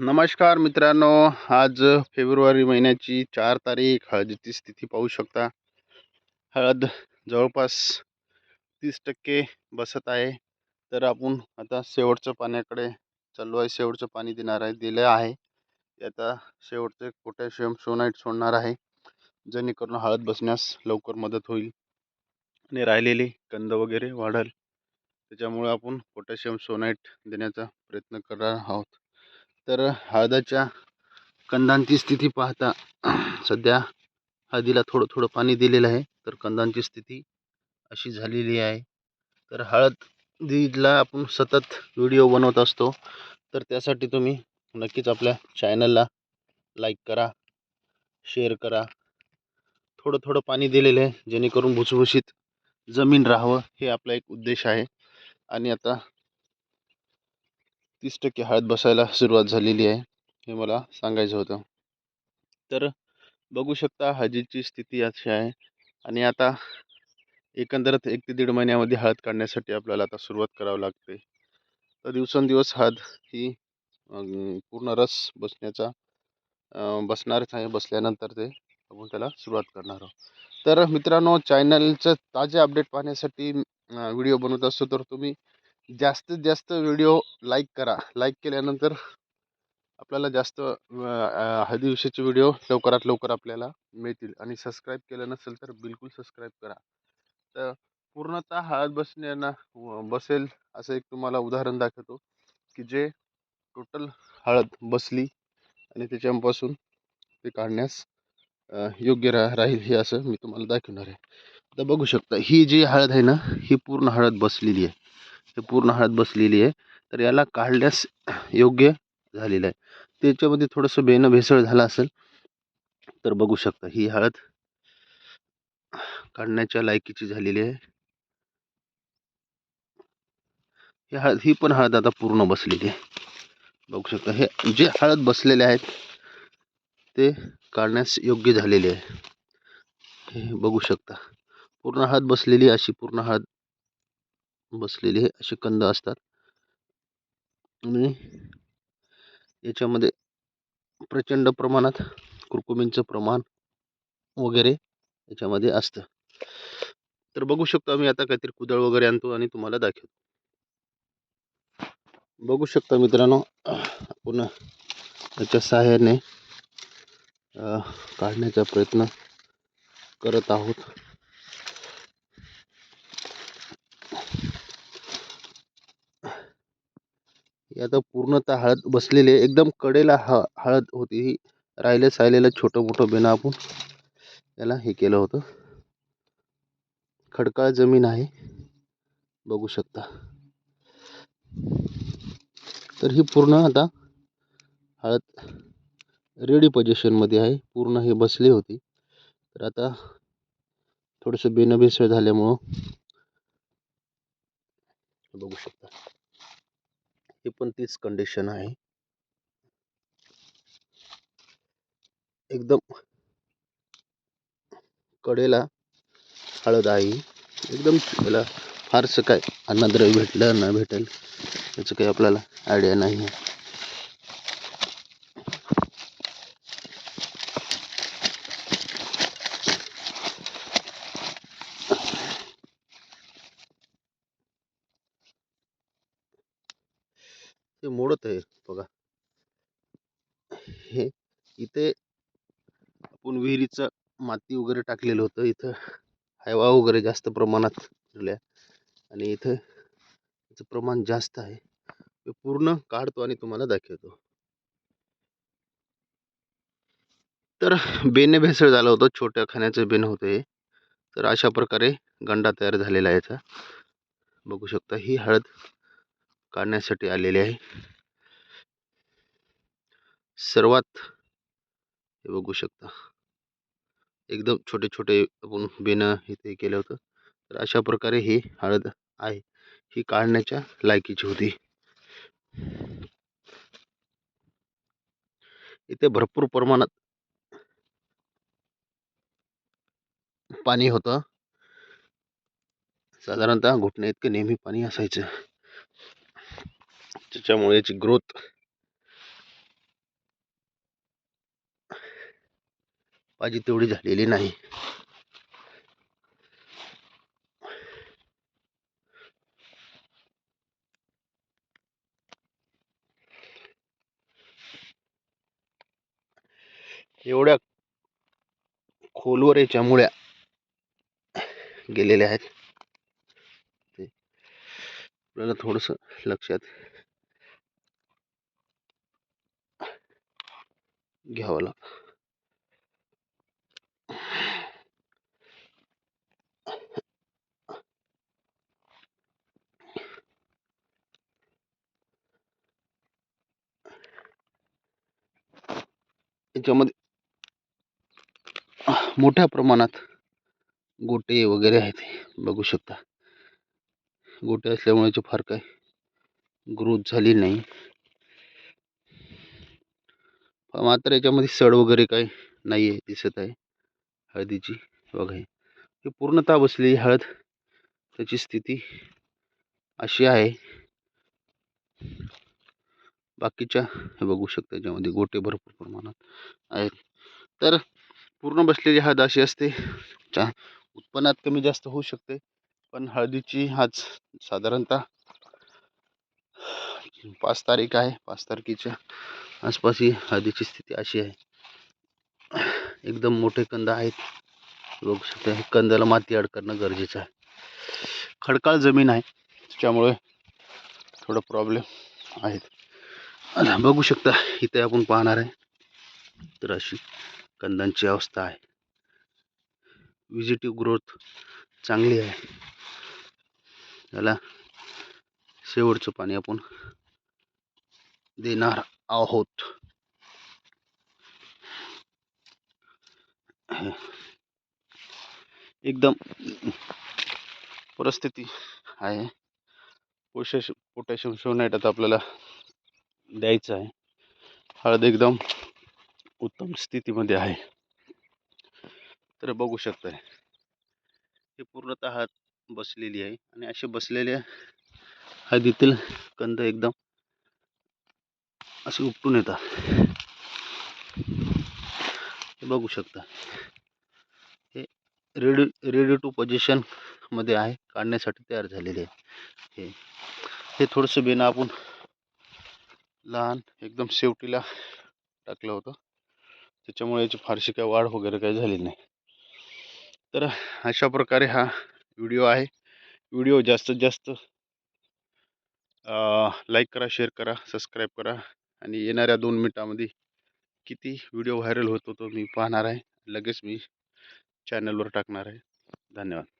नमस्कार मित्रांनो आज फेब्रुवारी महिन्याची चार तारीख. हळदीची स्थिती पाहू शकता. हळद जवळपास तीस टक्के बसत आहे. तर आपण आता शेवटच्या पाण्याकडे चाललो आहे. शेवटचं पाणी देणार आहे दिलं आहे. ते आता शेवटचे पोटॅशियम सोनाईट सोडणार आहे. जेणेकरून हळद बसण्यास लवकर मदत होईल आणि राहिलेली कंद वगैरे वाढेल. त्याच्यामुळे आपण पोटॅशियम सोनाईट देण्याचा प्रयत्न करणार आहोत. तर हळदाच्या कंदांची स्थिती पाहता सध्या हळदीला थोडं थोडं पाणी दिलेलं आहे. तर कंदांची स्थिती अशी झालेली आहे. तर हळदीला आपण सतत व्हिडिओ बनवत असतो. तर त्यासाठी तुम्ही नक्कीच आपल्या चॅनलला लाईक करा शेअर करा. थोडं थोडं पाणी दिलेलं आहे जेणेकरून भुसभुशीत जमीन राहावं हे आपला एक उद्देश आहे. आणि आता तीस टक्के हळद बसायला सुरुवात झालेली आहे हे मला सांगायचं होतं. तर बघू शकता हळदीची स्थिती अशी आहे आणि आता एकंदरच एक ते दीड महिन्यामध्ये हळद काढण्यासाठी आपल्याला आता सुरुवात करावी लागते. तर दिवसेंदिवस हळद ही पूर्ण रस बसण्याचा बसणारच आहे बसल्यानंतर ते आपण त्याला सुरुवात करणार आहोत. तर मित्रांनो चॅनलचं ताजे अपडेट पाहण्यासाठी व्हिडिओ बनवत असतो तर तुम्ही जास्तीत जास्त व्हिडिओ लाईक करा. लाईक केल्यानंतर आपल्याला जास्त हळदीविषयीचे व्हिडिओ लवकरात लवकर आपल्याला मिळतील. आणि सबस्क्राईब केलं नसेल तर बिलकुल सबस्क्राईब करा. तर पूर्णतः हळद बसण्याना बसेल असं एक तुम्हाला उदाहरण दाखवतो की जे टोटल हळद बसली आणि त्याच्यापासून ते काढण्यास योग्य रा राहील हे असं मी तुम्हाला दाखवणार आहे. आता बघू शकता ही जी हळद आहे ना ही पूर्ण हळद बसलेली आहे. हे पूर्ण हळद बसलेली आहे. तर याला काढण्यास योग्य झालेलं आहे. त्याच्यामध्ये थोडंसं बेनं भेसळ झालं असेल तर बघू शकता ही हळद काढण्याच्या लायकीची झालेली आहे. ही हळद ही पण हळद आता पूर्ण बसलेली आहे. बघू शकता हे जे हळद बसलेले आहेत ते काढण्यास योग्य झालेले आहे. हे बघू शकता पूर्ण हळद बसलेली अशी पूर्ण हळद बसलेले हे असे कंद असतात. आणि याच्यामध्ये प्रचंड प्रमाणात कुरकुमींचं प्रमाण वगैरे याच्यामध्ये असतं. तर बघू शकतो आम्ही आता काहीतरी कुदळ वगैरे आणतो आणि तुम्हाला दाखवतो. बघू शकता मित्रांनो आपण त्याच्या सहाय्याने काढण्याचा प्रयत्न करत आहोत. आता पूर्णतः हळद बसलेली आहे. एकदम कडेला ह, हळद होती ही. राहिलं सायलेलं छोटं मोठं बेणं आपण याला हे केलं होतं. खडकाळ ज़मीन आहे. बघू शकता. तर ही पूर्ण आता हळद रेडी पोझिशनमध्ये आहे. पूर्ण हे बसली होती. तर आता थोडंसं बेनं बेसळ झाल्यामुळं बघू शकता. हे पण तीच कंडिशन आहे. एकदम कडेला हळद आहे. एकदम त्याला फारसं काय अन्नद्रव्य भेटलं ना भेटेल याचं काही आपल्याला आयडिया नाही आहे. मोडत आहे बघा. हे इथे आपण विहिरीचं माती वगैरे टाकलेलं होतं इथं. हायवा वगैरे जास्त प्रमाणात दिल्या आणि इथं याचं प्रमाण जास्त आहे. ते पूर्ण काढतो आणि तुम्हाला दाखवतो. तर बेने भेसळ झालं होतं. छोट्या खाण्याचं बेन होतं हे. तर अशा प्रकारे गंडा तयार झालेला आहे याचा बघू शकता ही हळद काढण्यासाठी आलेले आहे. सर्वात हे बघू शकता. एकदम छोटे छोटे आपण बेनं इथे केलं होतं. तर अशा प्रकारे ही हळद आहे. ही काढण्याच्या लायकीची होती. इथे भरपूर प्रमाणात पाणी होतं. साधारणतः घुटण्या इतकं नेहमी पाणी असायचं. त्याच्यामुळे याची ग्रोथ पाहिजे तेवढी झालेली नाही. एवढ्या खोलवर याच्या मुळ्या गेलेल्या आहेत आपल्याला थोडस लक्षात घ्यावं याच्यामध्ये गोटे वगैरे आहेत बघू शकता. गोटे फार काही ग्रोथ नाही. मात्र याच्यामध्ये सड वगैरे काही नाही आहे दिसत आहे. हळदीची बघा ही. पूर्णतः बसलेली हळद. त्याची स्थिती अशी आहे. बाकीच्या हे बघू शकता याच्यामध्ये गोटे भरपूर प्रमाणात आहेत. तर पूर्ण बसलेली हळद अशी असते चा उत्पन्नात कमी जास्त होऊ शकते. पण हळदीची आज साधारणतः पाच तारीख आहे पाच तारखेच्या आसपास ही हळदीची स्थिती अशी आहे. एकदम मोठे कंद आहेत. बघू शकता हे कंदाला माती आड करणं गरजेचं आहे. खडकाळ जमीन आहे. त्याच्यामुळे थोडं प्रॉब्लेम आहेत. बघू शकता इथे आपण पाहणार आहे. तर अशी कंदांची अवस्था आहे. विजिटिव्ह ग्रोथ चांगली आहे. याला शेवटचं पाणी आपण देणार आहोत. एकदम परिस्थिती आहे. पोशेश पोटॅशियम शोनाईट आता आपल्याला द्यायचं आहे. हळद एकदम उत्तम स्थितीमध्ये आहे. तर बघू शकताय. हे पूर्णतः हात बसलेली आहे आणि असे बसलेल्या हळदीतील कंद एकदम असे उपटून येतात. हे बघू शकता. हे रेडी रेडी टू पोजिशनमध्ये आहे काढण्यासाठी तयार झालेले आहे. हे हे थोडंसं बेणं आपण लहान एकदम शेवटीला टाकलं होतं. त्याच्यामुळे याची फारशी काय वाढ वगैरे काही झाली नाही. तर अशा प्रकारे हा व्हिडिओ आहे. व्हिडिओ जास्तीत जास्त लाईक करा शेअर करा सबस्क्राईब करा. आणि येणाऱ्या दोन मिनटामध्ये किती व्हिडिओ व्हायरल होतो तो मी पाहणार आहे. लगेच मी चॅनलवर टाकणार आहे. धन्यवाद.